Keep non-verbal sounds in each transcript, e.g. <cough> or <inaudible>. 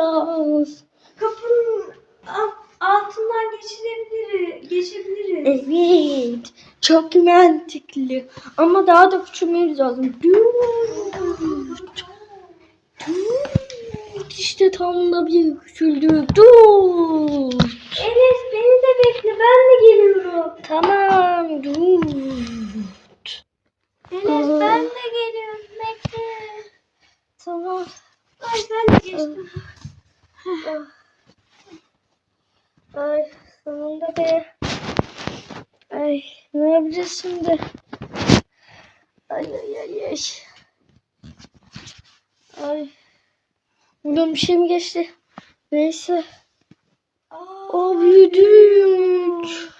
yapacağız? Kapının altından geçilebilir, geçebiliriz. Evet. Çok mantıklı. Ama daha da küçülmemiz lazım. Dur. Dur. İşte tam da bir küçüldük. Dur. Enes beni de bekle ben de geliyorum. Tamam. Dur. Enes ben de geliyorum bekle. Tamam. Ay ben de geçtim. Ay sonunda be. Ay ne yapacağız şimdi? Ay ay ay ay. Ay. Buradan bir şey mi geçti? Neyse. Aa, büyüdük.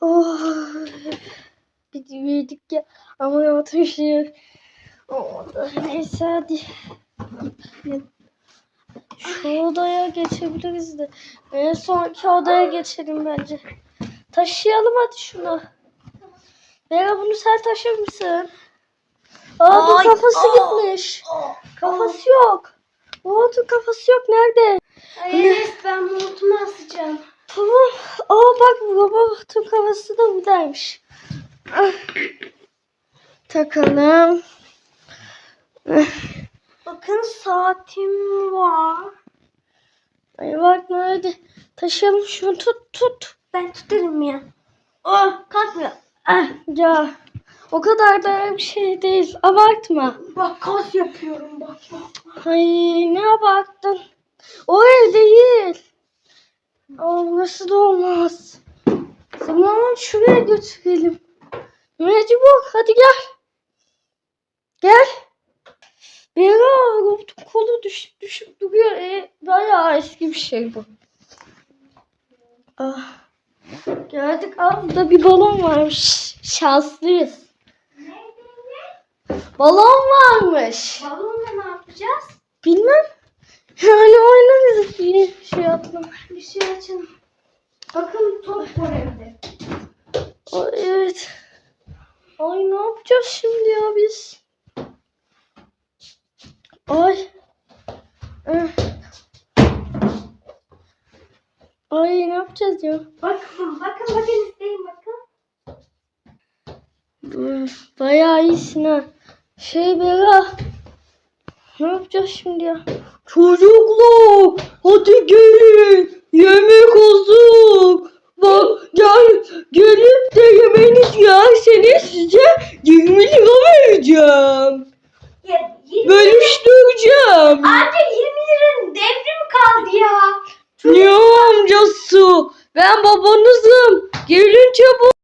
Oh. Biz büyüdük ya. Ama yaptığım şey olmadı. Neyse hadi. Şu odaya geçebiliriz de. En sonki odaya geçelim bence. Taşıyalım hadi şunu. Vera bunu sen taşır mısın? Aa dur Ay, kafası aa. gitmiş. Kafası yok. Aa dur kafası yok nerede? Ay Enes ben montumu asacağım. Tamam. Aa bak robotun kafası da buradaymış. Ah. <coughs> Takalım. Bakın saatim var. Ay bak nerede? Taşıyalım şunu tut tut. Ben tutarım ya. Oh kalkmıyor. Ah ya. O kadar da bir şey değil. Abartma. Bak kas yapıyorum bak bak. Ay ne abarttın. O ev değil. Aa, burası da olmaz. Zaman şuraya götürelim. Mecbur. Hadi gel. Gel. Bera robotun kolu düşüp düşüp duruyor. E, bayağı eski bir şey bu. Ah. Geldik. Aa, burada bir balon varmış. Şanslıyız. Balon varmış. Balonla ne yapacağız? Bilmem. Yani oynarız bir şey atlam. Bir şey açalım. Bakın top var evde. Ay, evet. Ay ne yapacağız şimdi ya biz? Ay. Ay ne yapacağız ya? Bakın bakın bakın isteyin bakın. Hmm, Bayağı iyisin ha. Şey Bera. Ne yapacağız şimdi ya? Çocuklar hadi gelin. Yemek hazır. Bak gel gelip de yemeğinizi yerseniz size 20 lira vereceğim. Ya, 20 Bölüştüreceğim. Anne 20 liranın devri mi kaldı ya? Ne amcası? Ben babanızım. Gelin çabuk.